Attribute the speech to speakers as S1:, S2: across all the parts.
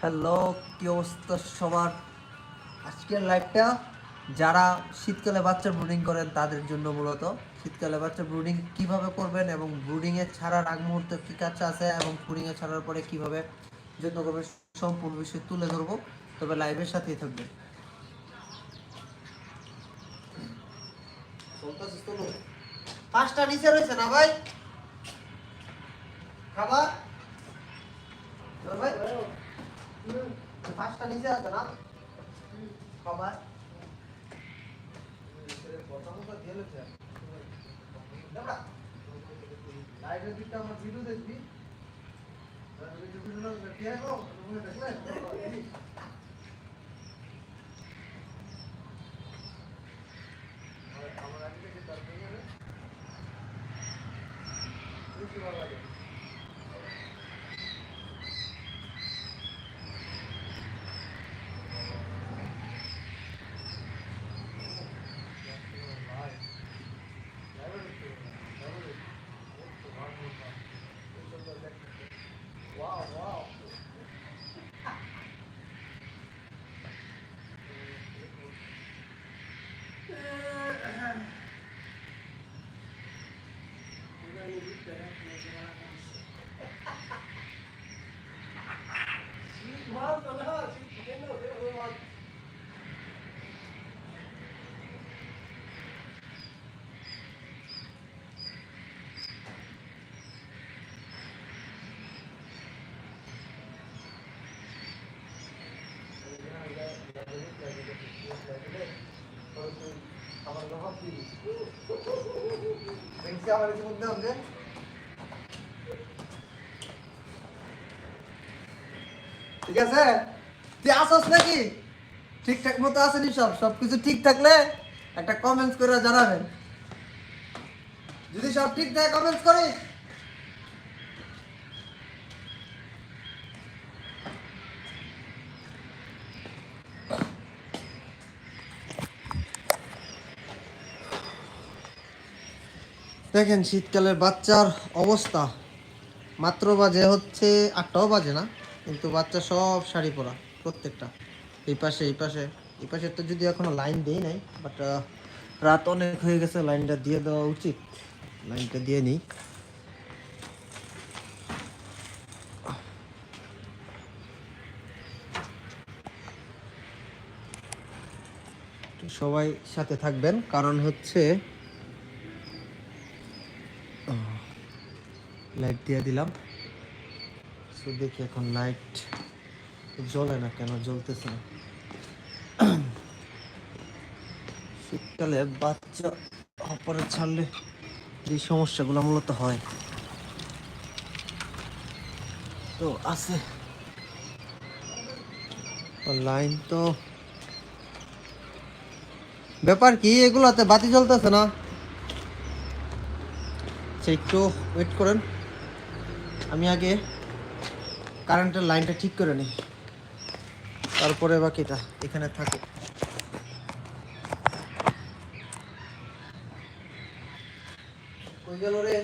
S1: Hello, কি অবস্থা সবার? আজকের লাইভটা যারা শীতকালে বাচ্চা ব্রুডিং করেন, তাদের জন্য মূলত। শীতকালে বাচ্চা ব্রুডিং কীভাবে করবেন এবং ব্রুডিংয়ে ছাড়ার আগ মুহূর্তে কী কাজ আছে এবং ব্রুডিংয়ে ছাড়ার পরে কীভাবে যত্ন করবেন, সম্পূর্ণ বিষয় তুলে ধরবো। তবে লাইভের সাথেই থাকবেন। পাঁচটা নিচে রয়েছে না ভাই? খাবার? দিকটা আমার ভিডিও দেখবি আমার আগে থেকে তার পেয়ে বুঝতে ভালো লাগে Wow, wow. ঠিক আছে? তুই আসস নাকি? ঠিকঠাক মতো আসেনি সব সবকিছু ঠিক থাকলে একটা কমেন্টস করে জানাবেন। যদি সব ঠিক থাকে কমেন্টস করিস? দেখেন শীতকালের বাচ্চার অবস্থা। মাত্র বাজে হচ্ছে আটটাও বাজে না, কিন্তু বাচ্চা সব শাড়ি পরা, প্রত্যেকটা। এই পাশে এই পাশে এই পাশে তো যদি এখনও লাইন দেই নাই বাট রাত অনেক হয়ে গেছে, লাইনটা দিয়ে দেওয়া উচিত। লাইনটা দিয়ে নিই। সবাই সাথে থাকবেন, কারণ হচ্ছে লাইট দিয়ে দিলাম। সো দেখি এখন লাইট জ্বলে না কেন? জ্বলতেছে না। শীতকালে বাচ্চা অপরে ছাড়লে এই সমস্যাগুলো মূলত হয়। তো আছে। লাইন তো ব্যাপার কি? এগুলোতে বাতি জ্বলতেছে না। একটু ওয়েট করেন। আমি আগে কারেন্টের লাইনটা ঠিক করে নিই। তারপরে বাকিটা এখানে থাকে রে?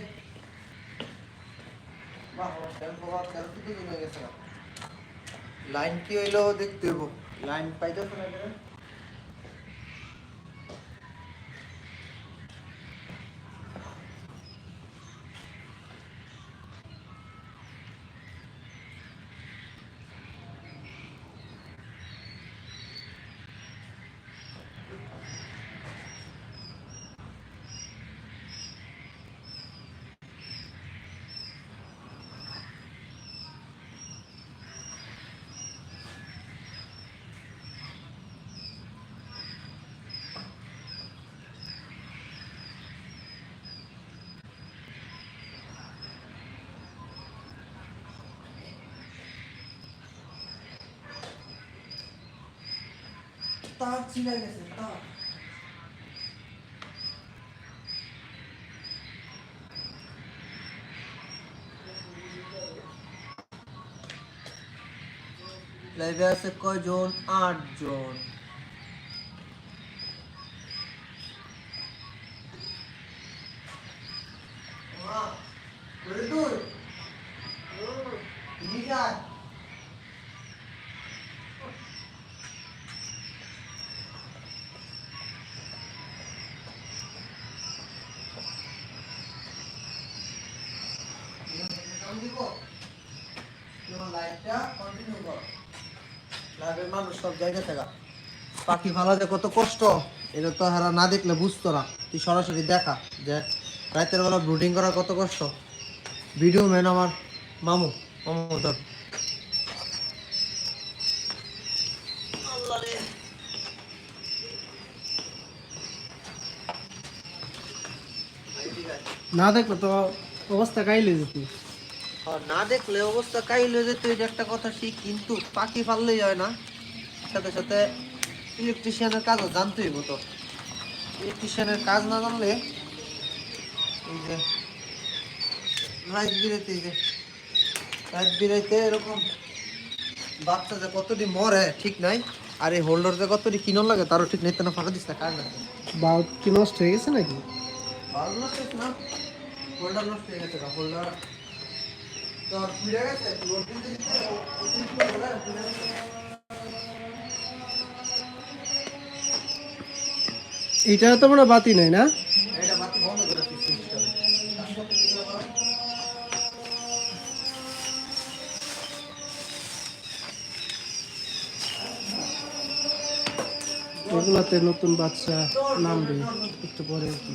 S1: লাইন কি হইল দেখতে লাইন পাইতেছে না কেন? তার ছিঁড়ে গেছে তার লাইভে আছে কয়জন আট সব জায়গায় থাকা। পাখি ফালাতে কত কষ্ট এটা তো হারা না দেখলে বুঝতো না। তুই সরাসরি দেখা যে রাতের বেলা ব্রুডিং করা কত কষ্ট। ভিডিও ম্যান আমার। মামু মামু ধর।
S2: না দেখলে তো অবস্থা কাইলে যেত
S1: না দেখলে অবস্থা কাইলে যে তুই এটা একটা কথা ঠিক কিন্তু পাখি ফাললেই হয় না। সাথে সাথে ইলেকট্রিশিয়ানের কাজও জানতে হইব তো ইলেকট্রিশিয়ানের কাজ না জানলে এই যে রাত বিরাইতে যে রাত বিরাইতে এরকম বাচ্চা যে কতটি মরে ঠিক নাই আর এই হোল্ডার যে কতটি কিনন লাগে তারও ঠিক নেই না ফাটা দিস না কার না
S2: বাউ কি নষ্ট হয়ে গেছে নাকি
S1: ভালো নষ্ট হয়েছে না হোল্ডার নষ্ট হয়ে গেছে হোল্ডার ফিরে গেছে
S2: দিচ্ছি তো মনে বাতি নাই না? নতুন বাচ্চা নামবে একটু পরে। আর কি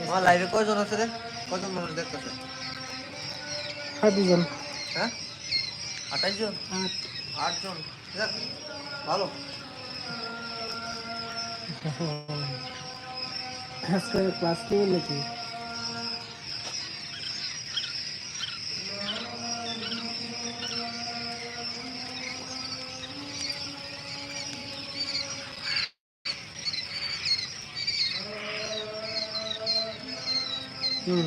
S1: আমার লাইভে কয়জন আছে রে? কয়জন মানুষ দেখতেছে?
S2: হ্যাঁ দুজন।
S1: হ্যাঁ? আঠাশ জন? আটজন যাক ভালো।
S2: আজকে ক্লাস নেবেন নাকি? হুম।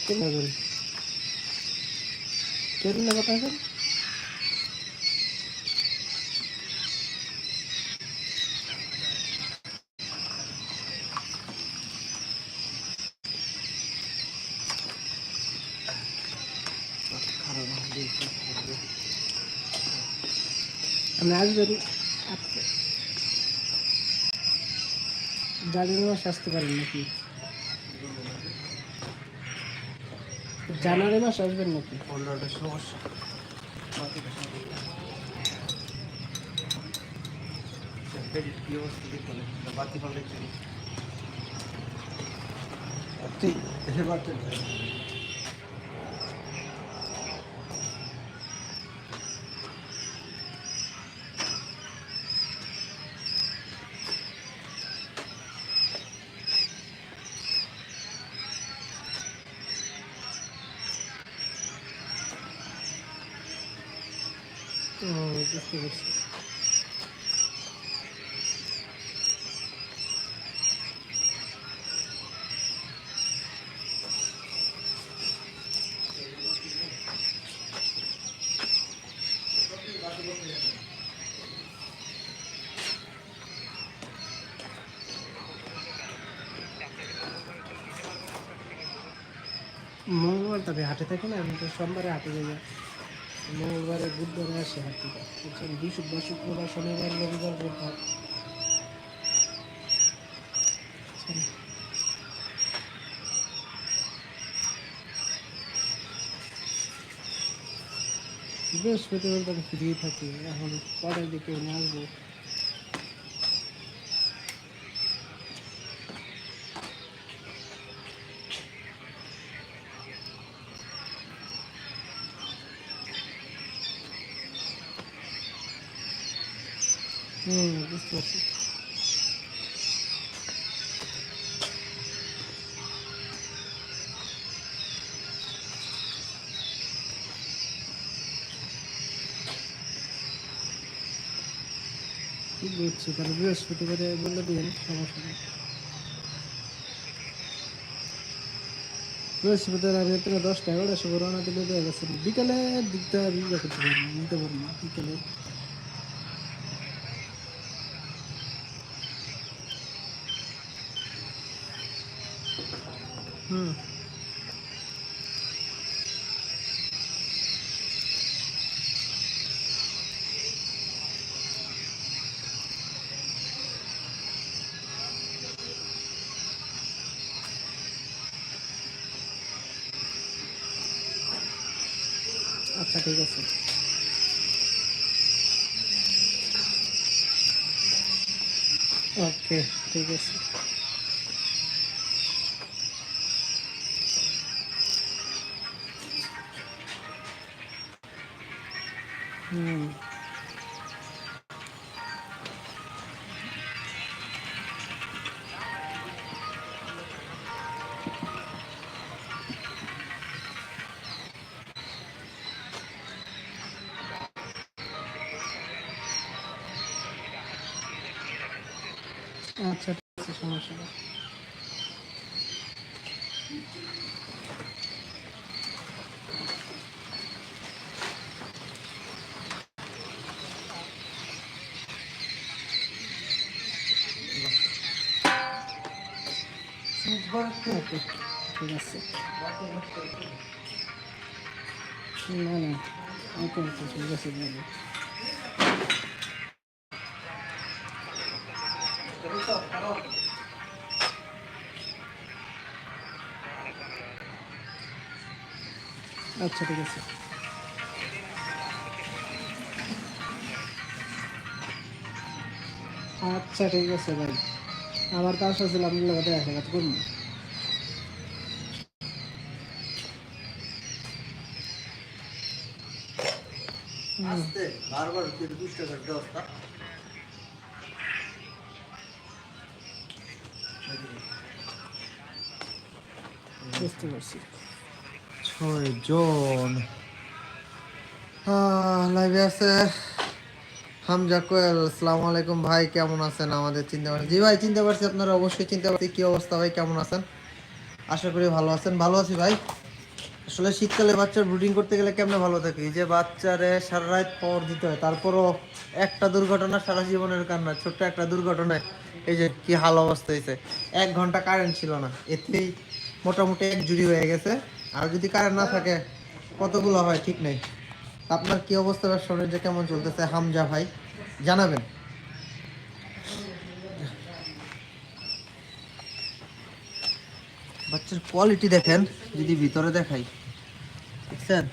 S2: কেন যাবেন কেন না কথা আছেন আপনি আসবেন জানুয়ারি মাসে আসতে পারেন নাকি? জানুয়ারি মাসে আসবেন নাকি?
S1: সমস্যা বাতি
S2: ভর্তি মঙ্গলবার তবে হাটে থাকে না আমি তো সোমবারে হাটে যাই। মঙ্গলবারে, বুধবারে আসে থেকে বুঝছেন? বৃহস্পতিবার শুক্রবার শনিবার, রবিবার, বুধবার? বৃহস্পতিবার তো ফ্রি থাকি। এখন পরের দিকে নিয়ে আসব। হুম, বুঝতে পারছি। বুঝছি তাহলে বৃহস্পতিবারে বলে দিন, সমস্যা বৃহস্পতিবার আমি এখানে দশটা এগারোটার সময় রওনা দিলে দেওয়া গেছে বিকালে দিকটা নিতে পারব না, বিকালে। আচ্ছা ঠিক আছে। ওকে ঠিক আছে। আচ্ছা ঠিক আছে না না ঠিক আছে আচ্ছা ঠিক আছে। আচ্ছা ঠিক আছে ভাই। আমার তো আশা ছিল আপনার লোক দেখা সাক্ষাৎ করব।
S1: আস্তে, বারবার দুষ্ট
S2: বুঝতে পারছি
S1: ছয় জন। লাইভে আছে হামজা কোয়েল। আসসালামু আলাইকুম ভাই, কেমন আছেন আমাদের চিন্তা পারছি জি ভাই, চিন্তা পারছি আপনারা অবশ্যই চিন্তা পারছি কি অবস্থা ভাই, কেমন আছেন? আশা করি ভালো আছেন। ভালো আছি ভাই। আসলে শীতকালে বাচ্চার ব্রুডিং করতে গেলে কেমনে ভালো থাকে? যে বাচ্চারে সারা রাত পাওয়ার দিতে হয়, তারপরও একটা দুর্ঘটনা সারা জীবনের কান্না, ছোট্ট একটা দুর্ঘটনায়। এই যে কি হাল অবস্থা হয়েছে এক ঘণ্টা কারেন্ট ছিল না, এতেই মোটামুটি এক জুড়ি হয়ে গেছে। আর যদি কারেন্ট না থাকে, কতগুলো হয় ঠিক নেই। আপনার কি অবস্থা ব্যবসা বাণিজ্য কেমন চলতেছে, হামজা ভাই, জানাবেন। বাচ্চার কোয়ালিটি দেখেন, যদি ভিতরে দেখাই। দেখছেন?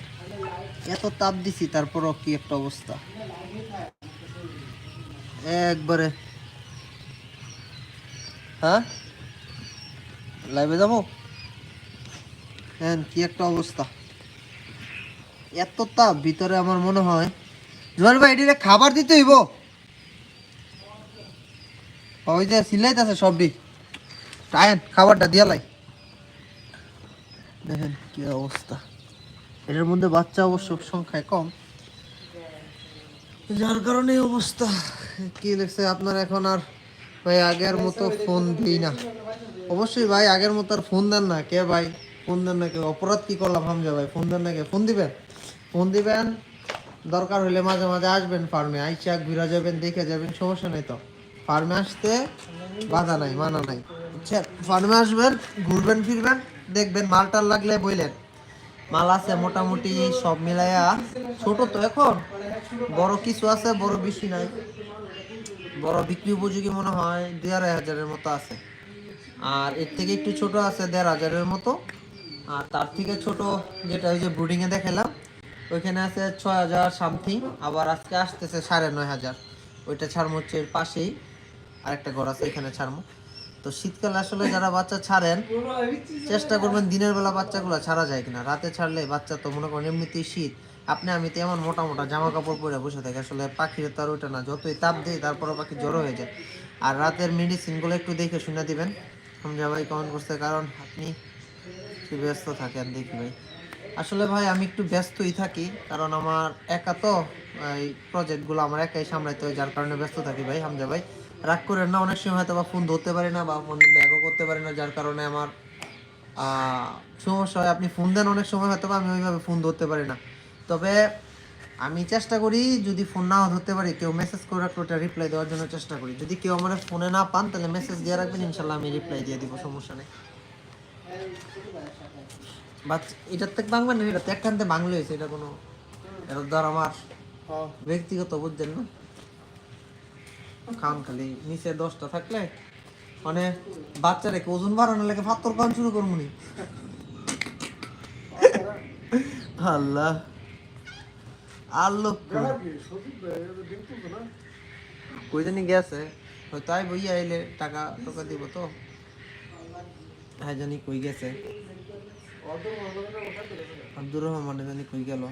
S1: এত তাপ দিছি, তারপরও কি একটা অবস্থা। একবারে। হ্যাঁ? লাইভে যাব? হ্যাঁ কি একটা অবস্থা। এত তাপ ভিতরে আমার মনে হয়। জোয়ার ভাই এটিরে খাবার দিতে হইব। ওই যে সিলাইতেছে সবটি। টায়েন খাবারটা দিয়া লাই। দেখেন কি অবস্থা। এটার মধ্যে বাচ্চা অবশ্য সংখ্যায় কম। যার কারণে অবস্থা। কি লেগছে আপনার এখন আর? ভাই, আগের মতো ফোন দিই না। অবশ্যই ভাই, আগের মতো আর ফোন দেন না। কে ভাই? ফোন দেন না অপরাধ কি করলাম হামজা ভাই? ফোন দেন না ফোন দিবেন? ফোন দিবেন, দরকার হলে মাঝে মাঝে আসবেন ফার্মে। আইসা ঘুরা যাবেন, দেখে যাবেন, সমস্যা নেই তো। ফার্মে আসতে বাধা নাই, মানা নাই। ফার্মে আসবেন, ঘুরবেন, ফিরবেন, দেখবেন মালটাল লাগলে বইলেন। মাল আছে মোটামুটি সব মিলাইয়া, ছোট তো এখন। বড় কিছু আছে, বড় বেশি নাই। বড় বিক্রি উপযোগী মনে হয় দুই আড়াই হাজারের মতো আছে। আর এর থেকে একটু ছোট আছে দেড় হাজারের মতো। আর তার থেকে ছোট যেটা ওই যে ব্রুডিং এ দেখালাম, ওইখানে আছে ছয় হাজার সামথিং আবার আজকে আসতেছে সাড়ে নয় হাজার। ওইটা ছাড়মো হচ্ছে এর পাশেই, আরেকটা ঘর আছে এখানে ছাড়মো। তো শীতকালে আসলে যারা বাচ্চা ছাড়েন, চেষ্টা করবেন দিনের বেলা বাচ্চাগুলো ছাড়া যায় কিনা। রাতে ছাড়লে বাচ্চা তো মনে করেন এমনিতেই শীত। আপনি, আমি তো এমন মোটা মোটা জামা কাপড় পরে বসে থাকি, আসলে পাখির তো আর ওইটা না। যতই তাপ দেয় তারপরে পাখি জ্বর হয়ে যায়। আর রাতের মেডিসিনগুলো একটু দেখে শুনে দিবেন। হামজা ভাই কমেন্ট করছে, কারণ আপনি একটু ব্যস্ত থাকে আর দেখি ভাই। আসলে ভাই, আমি একটু ব্যস্তই থাকি, কারণ আমার একা তো, এই প্রজেক্টগুলো আমার একাই সামলাইতে হয়, যার কারণে ব্যস্ত থাকি ভাই, হামজা ভাই। রাগ করেন না, অনেক সময় হয়তো বা ফোন ধরতে পারি না, বা ফোন ব্যাগও করতে পারি না, যার কারণে আমার সমস্যা হয়। আপনি ফোন দেন, অনেক সময় হয়তো বা আমি ওইভাবে ফোন ধরতে পারি না। তবে আমি চেষ্টা করি, যদি ফোন নাও ধরতে পারি, কেউ মেসেজ করে রাখলে ওটা রিপ্লাই দেওয়ার জন্য চেষ্টা করি। যদি কেউ আমার ফোনে না পান, তাহলে মেসেজ দিয়ে রাখবেন, ইনশাল্লাহ আমি রিপ্লাই দিয়ে দিব, সমস্যা নেই। বাচ্চা এটার থেকে বাংলা নেই এটা তো একখানতে বাংলা হয়েছে এটা কোনো এটা ধর আমার
S2: হ্যাঁ।
S1: ব্যক্তিগত বুঝছেন না? খান খালি নিচে দশটা থাকলে মানে বাচ্চারে কি ওজন বাড়ানোর লেগে ফাত্তর খান শুরু করব নি আল্লাহ। আল্লাহ কই? জানি গেছে হয়তো আই বই আইলে টাকা টাকা দিব তো। হ্যাঁ জানি কই গেছে। আব্দুর রহমান জানি কই গেল।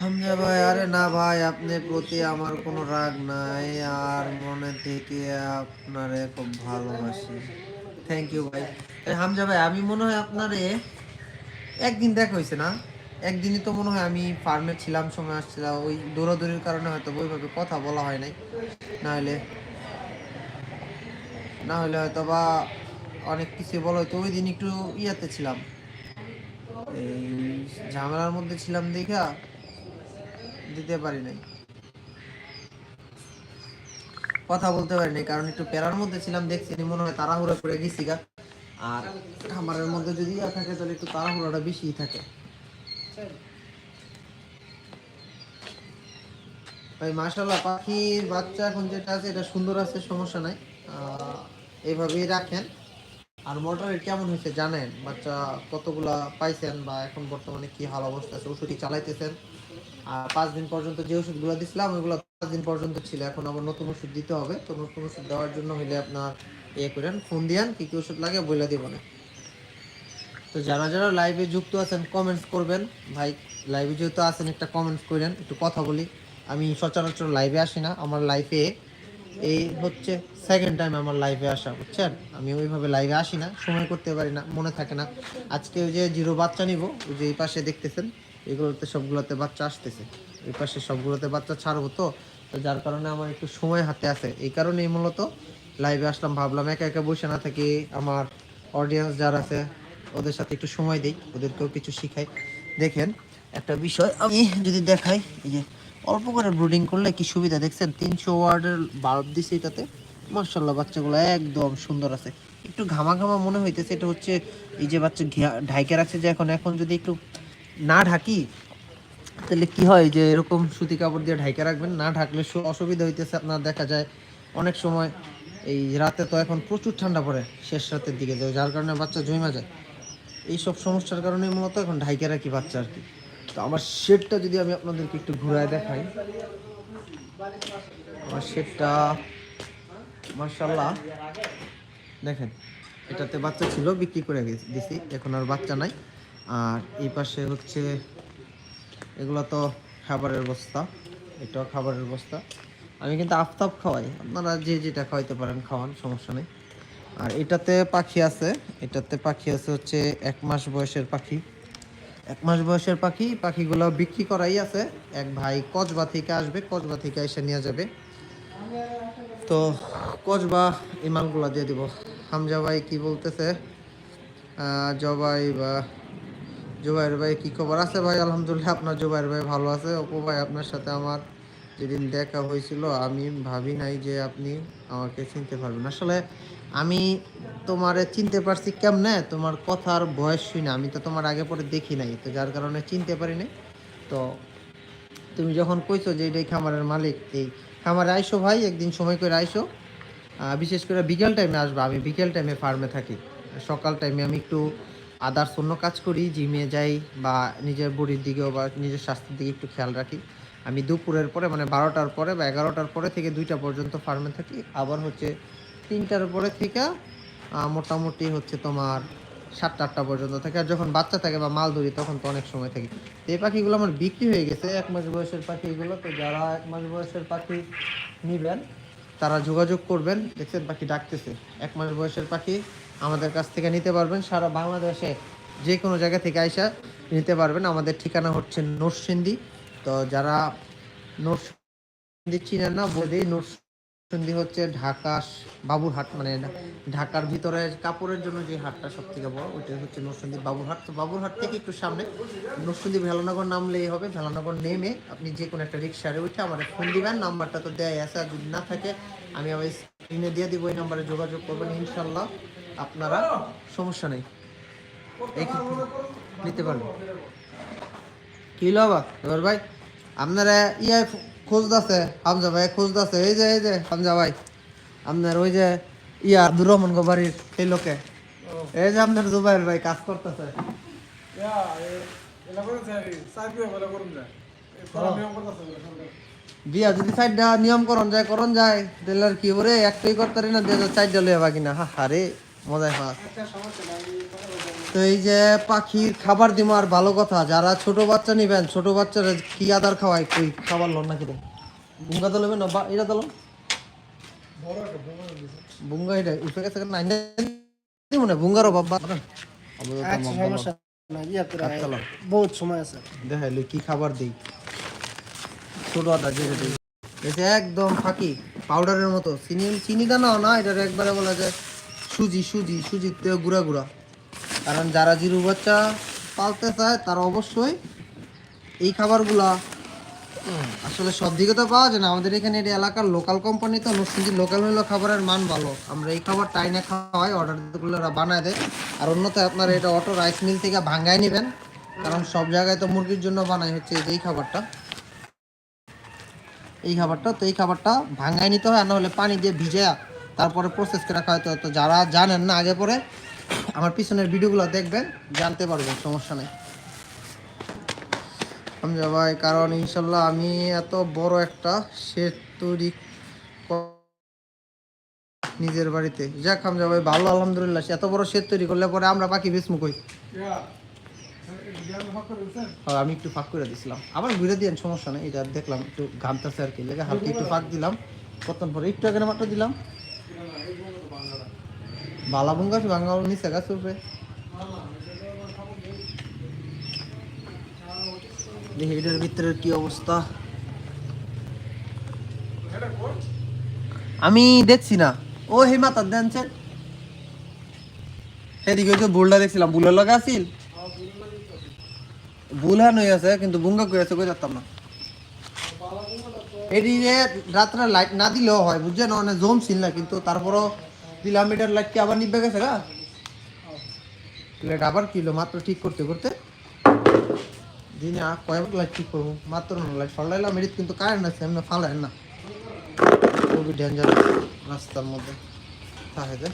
S1: হামজা ভাই, আরে না ভাই আপনার প্রতি আমার কোনো রাগ নাই, আর মনে থেকে আপনারে খুব ভালোবাসি। থ্যাংক ইউ ভাই। হামজা ভাই, আমি মনে হয় আপনারে একদিন দেখা হয়েছে না? একদিনই তো মনে হয় আমি ফার্মে ছিলাম, সময় আসছিলাম ওই দৌড়াদৌড়ির কারণে হয়তো ওইভাবে কথা বলা হয় নাই। না হলে না হলে হয়তো বা অনেক কিছু বলা হয়তো ওই দিন একটু ইয়াতে ছিলাম। এই ঝামেলার মধ্যে ছিলাম দেখা, দিতে পারি নাই। কথা বলতে পারি নাই, কারণ একটু প্যারার মধ্যে ছিলাম, দেখছি মনে হয় তাড়াহুড়া করে গেছি গা। আর খামারের মধ্যে যদি ইয়া থাকে, তাহলে একটু তাড়াহুড়াটা বেশিই থাকে। ভাই মাশাল্লাহ পাখির বাচ্চা এখন যেটা আছে, এটা সুন্দর আছে, সমস্যা নাই। এইভাবেই রাখেন। আর মোটরের কেমন হয়েছে জানেন? বাচ্চা কতগুলা পাইছেন বা এখন বর্তমানে কি হাল অবস্থা আছে? ওষুধই চালাইতেছেন? আর পাঁচ দিন পর্যন্ত যে ওষুধগুলো দিছিলাম, ওইগুলো পাঁচ দিন পর্যন্ত ছিল। এখন আবার নতুন ওষুধ দিতে হবে। তো নতুন ওষুধ দেওয়ার জন্য হইলে আপনার ইয়ে করেন, ফোন দিয়ান, কি কি ওষুধ লাগে বলে দিব না। তো যারা যারা লাইভে যুক্ত আছেন কমেন্টস করবেন। ভাই লাইভে যেহেতু আছেন, একটা কমেন্টস করেন, একটু কথা বলি। আমি সচরাচর লাইভে আসি না, আমার লাইফে এই হচ্ছে সেকেন্ড টাইম আমার লাইভে আসা, বুঝছেন? আমি ওইভাবে লাইভে আসি না, সময় করতে পারি না, মনে থাকে না। আজকে ওই যে জিরো বাচ্চা নিব, ওই যে এই পাশে দেখতেছেন, এগুলোতে সবগুলোতে বাচ্চা আসতেছে। এই পাশে সবগুলোতে বাচ্চা ছাড়বো তো তো যার কারণে আমার একটু সময় হাতে আছে। এই কারণেই মূলত লাইভে আসলাম, ভাবলাম একা একা বসে না থাকি, আমার অডিয়েন্স যারা আছে ওদের সাথে একটু সময় দিই, ওদেরকেও কিছু শিখাই। দেখেন, একটা বিষয় আমি যদি দেখাই, এই যে অল্প করে ব্রুডিং করলে কি সুবিধা? দেখছেন, তিনশো ওয়ার্ডের বাল্ব দিছে এটাতে। মার্শাল্লাহ বাচ্চাগুলো একদম সুন্দর আছে। একটু ঘামা ঘামা মনে হইতেছে, এটা হচ্ছে এই যে বাচ্চা ঢাইকে রাখছে যে এখন এখন যদি একটু না ঢাকি, তাহলে কি হয়? যে এরকম সুতি কাপড় দিয়ে ঢাইকে রাখবেন, না ঢাকলে অসুবিধা হইতেছে আপনার, দেখা যায় অনেক সময় এই রাতে তো এখন প্রচুর ঠান্ডা পড়ে শেষ রাতের দিকে, যার কারণে বাচ্চা জমা যায়। এই সব সমস্যার কারণে মূলত এখন ঢাইকে রাখি বাচ্চা আর কি। তো আমার শেডটা যদি আমি আপনাদেরকে একটু ঘুরায় দেখাই। আমার শেডটা মার্শাল্লাহ দেখেন, এটাতে বাচ্চা ছিল, বিক্রি করে দিছি, এখন আর বাচ্চা নাই। আর এই পাশে হচ্ছে, এগুলো তো খাবারের বস্তা। এটাও খাবারের বস্তা। আমি কিন্তু আফতাব খাওয়াই। আপনারা যে যেটা খাওয়াইতে পারেন, খাওয়ান, সমস্যা নেই। আর এটাতে পাখি আছে। এটাতে পাখি আছে হচ্ছে এক মাস বয়সের পাখি। এক মাস বয়সের পাখি, পাখিগুলো বিক্রি করাই আছে। এক ভাই কচবা থেকে আসবে, কচবা থেকে এসে নিয়ে যাবে। তো কচবা এই দিয়ে দিব। হামজা ভাই কি বলতেছে? জবাই বা, জুবাইর ভাই কি খবর আছে ভাই? আলহামদুলিল্লাহ, আপনার জুবাইর ভাই ভালো আছে। অপু ভাই আপনার সাথে আমার যেদিন দেখা হয়েছিল, আমি ভাবি নাই যে আপনি আমাকে চিনতে পারবেন। আসলে আমি তোমারে চিনতে পারছি কেমনে? তোমার কথার বয়স শুনে আমি তো তোমার আগে পরে দেখি নাই, তো যার কারণে চিনতে পারি নাই। তো তুমি যখন কইছো যে এটাই খামারের মালিক, এই খামারে আইসো ভাই, একদিন সময় করে আইসো। বিশেষ করে বিকেল টাইমে আসব। আমি বিকেল টাইমে ফার্মে থাকি। সকাল টাইমে আমি একটু আদার্স অন্য কাজ করি জিমে যাই বা নিজের বডির দিকেও বা নিজের স্বাস্থ্যের দিকে একটু খেয়াল রাখি। আমি দুপুরের পরে মানে বারোটার পরে বা এগারোটার পরে থেকে দুইটা পর্যন্ত ফার্মে থাকি। আবার হচ্ছে তিনটার পরে থেকে মোটামুটি হচ্ছে তোমার সাতটা, আটটা পর্যন্ত থাকে। আর যখন বাচ্চা থাকে বা মাল ধরি, তখন তো অনেক সময় থাকে। তো এই পাখিগুলো আমার বিক্রি হয়ে গেছে। এক মাস বয়সের পাখিগুলো, তো যারা এক মাস বয়সের পাখি নেবেন, তারা যোগাযোগ করবেন। দেখছেন পাখি ডাকতেছে। এক মাস বয়সের পাখি আমাদের কাছ থেকে নিতে পারবেন। সারা বাংলাদেশে যে কোনো জায়গা থেকে আইসা নিতে পারবেন। আমাদের ঠিকানা হচ্ছে নরসিংদী তো যারা নরসিংদী চিনেন না বলে নরসিংদী হচ্ছে ঢাকা বাবুরহাট মানে ঢাকার ভিতরে কাপড়ের জন্য যে হাটটা সব থেকে বড় ওইটা হচ্ছে নরসিংদী বাবুরহাট। তো বাবুরহাট থেকে একটু সামনে নরসিংদী ভেলানগর নামলেই হবে, ভেলানগর নেমে আপনি যে কোনো একটা রিক্সারে উঠে আমার ফোন দিবেন, নাম্বারটা তো দেয় আছে, আর যদি না থাকে আমি আবার স্ক্রিনে দিয়ে দিব, ওই নাম্বারে যোগাযোগ করবেন ইনশাল্লাহ আপনারা সমস্যা নেই। এই নিতে পারবেন। কি হলো আবার? ভাই? আপনারা ইয়ে খোঁজ দাসে হামজা ভাই খোঁজ দাসে এই যে এই যে হামজা ভাই। আপনার ওই যে ইয়া আব্দুর রহমান গোবারির এই লোকে। এই যে আপনার জুবাইর ভাই কাজ করতেছে। বিয়া যদি চারটা নিয়ম করন যায় করন যায় তাহলে আর কি করে একটাই করতে পারি না দিয়ে চারটা লইয়া বাকি না। হা হারে মজায় পাস তো এই যে পাখির খাবার দিব আর ভালো কথা যারা ছোট বাচ্চা নিবেন ছোট বাচ্চারা কি আদার খাওয়াই কই খাবার লন না কিরে বুঙ্গা তো না? বা এটা তো বুঙ্গা এটা উঠে গেছে মনে বুঙ্গারও বাবা
S2: আচ্ছা
S1: আচ্ছা, লো।
S2: বহুত সময় আছে।
S1: দেখাইলে কি খাবার দিই? ছোট আদা যেটা দিই। এটা একদম ফাঁকি পাউডারের মতো। চিনি চিনি দানাও না এটা একবারে বলা যায় সুজি সুজি থেকে গুঁড়া গুঁড়া। কারণ যারা জিরু বাচ্চা পালতে চায়, তারা অবশ্যই এই খাবারগুলা আসলে সব দিকে তো পাওয়া যায় না। আমাদের এখানে এটা এলাকার লোকাল কোম্পানি তো নরসিংদী লোকাল হলো খাবারের মান ভালো। আমরা এই খাবার টাইনে খাওয়াই অর্ডার করলে ওরা বানায় দেয়। আর অন্যথায় আপনারা এটা অটো রাইস মিল থেকে ভাঙ্গায় নেবেন। কারণ সব জায়গায় তো মুরগির জন্য বানাই হচ্ছে এই খাবারটা। এই খাবারটা, তো এই খাবারটা ভাঙ্গায় নিতে হয় না হলে পানি দিয়ে ভিজে তারপরে প্রসেস করে রাখা হয়তো তো যারা জানেন না আগে পরে আমার পিছনের ভিডিওগুলো দেখবেন, জানতে পারবেন, সমস্যা নেই। ভাই, কারণ ইনশাল্লাহ আমি এত বড় একটা শেড তৈরি নিজের বাড়িতে। যাক হামজা ভাই, ভালো, আলহামদুলিল্লাহ এত বড় শেড তৈরি করলে পরে আমরা বাকি বেসমু কই? আমি একটু ফাঁক করে দিছিলাম। আবার ঘুরে দিয়েন, সমস্যা নেই, এটা দেখলাম, একটু ঘামতেছে আর কি, লেগে হালকা একটু ফাঁক দিলাম। কতক্ষণ পরে একটু আগে মাত্র দিলাম। বাঙ্গা নিচে গাছ দেখি এটার ভিতরে কি অবস্থা। আমি দেখছি না। ও হে মাতা দেনছেন এদিকে ওই যে বুলটা দেখছিলাম বুলের লগা আছিল? বুলহান হয়ে আছে কিন্তু বুঙ্গা করে আছে কই যাতাম না। এটি রাত্রে লাইট না দিলেও হয় বুঝছেন? অনেক জমছিল না কিন্তু তারপরও দিলাম এটার লাইট কি আবার নিবে গেছে গা? লাইট আবার কিলো, মাত্র ঠিক করতে করতে। দিনে কয়েক লাইট ঠিক করব, মাত্র না লাইট। সরলাইলাম এটি কিন্তু কারেন্ট আছে, এমনি ফালেন না। খুবই ডেঞ্জার রাস্তার মধ্যে। থাকে যে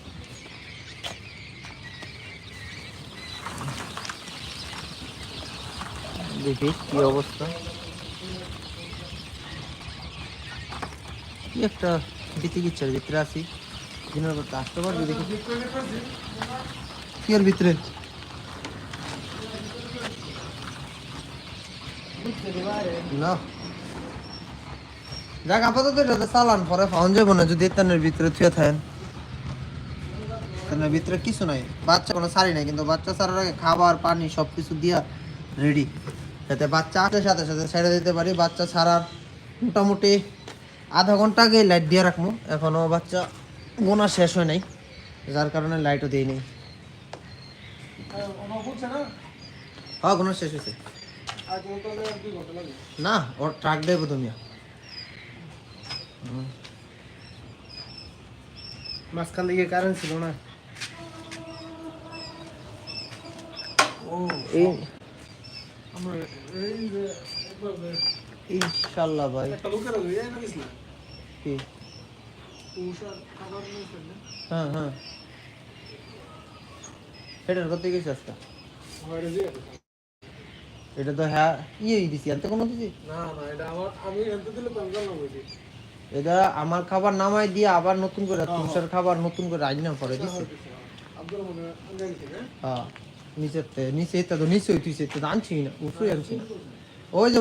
S1: দেখি কি অবস্থা। কি একটা বিতিকিচ্ছার ভিতরে আছি। যাক, আপাতত এটাতে চালান, পরে পাওয়া যাব না, যদি এতানের ভিতরে থুয়ে থাকেন। এতানের ভিতরে কিছু নাই। বাচ্চা কোনো সারি নাই, কিন্তু বাচ্চা সারার আগে খাবার, পানি সব কিছু দিয়া রেডি যাতে বাচ্চা আসে সাথে সাথে ছেড়ে দিতে পারি। বাচ্চা ছাড়ার মোটামুটি আধা ঘণ্টা আগে লাইট দিয়ে রাখব। এখনও বাচ্চা গোনা শেষ হয় নাই যার কারণে লাইটও দিই নেই হ্যাঁ গোনা শেষ হয়েছে না ওর ট্রাক দেবো তুমি
S2: মাঝখান দিকে কারেন্ট ছিল না
S1: ইনশাল্লাহ ভাই? কি
S3: পুরুষের খাবার নিয়েছে না?
S1: হ্যাঁ হ্যাঁ। এটার কত গেছে আজকে?
S3: আমার
S1: এটা তো হ্যাঁ ইয়ে দিছি আনতে কোনো দিছি?
S3: না না এটা আমার আমি দিলে
S1: এটা খাবার নামাই দিয়ে আবার নতুন করে তুষার খাবার নতুন করে রান্না করে দিছে।
S3: আব্দুল মনে হয় হ্যাঁ?
S1: হ্যাঁ নিচে তো নিচে হইতেছে তো আনছি না উপরে আনছি না। ওই যে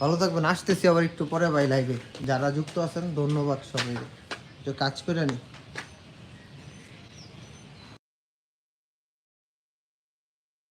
S1: ভালো থাকবেন। আসতেছি আবার একটু পরে ভাই লাইভে যারা যুক্ত আছেন, ধন্যবাদ সবাই কাজ করে নি।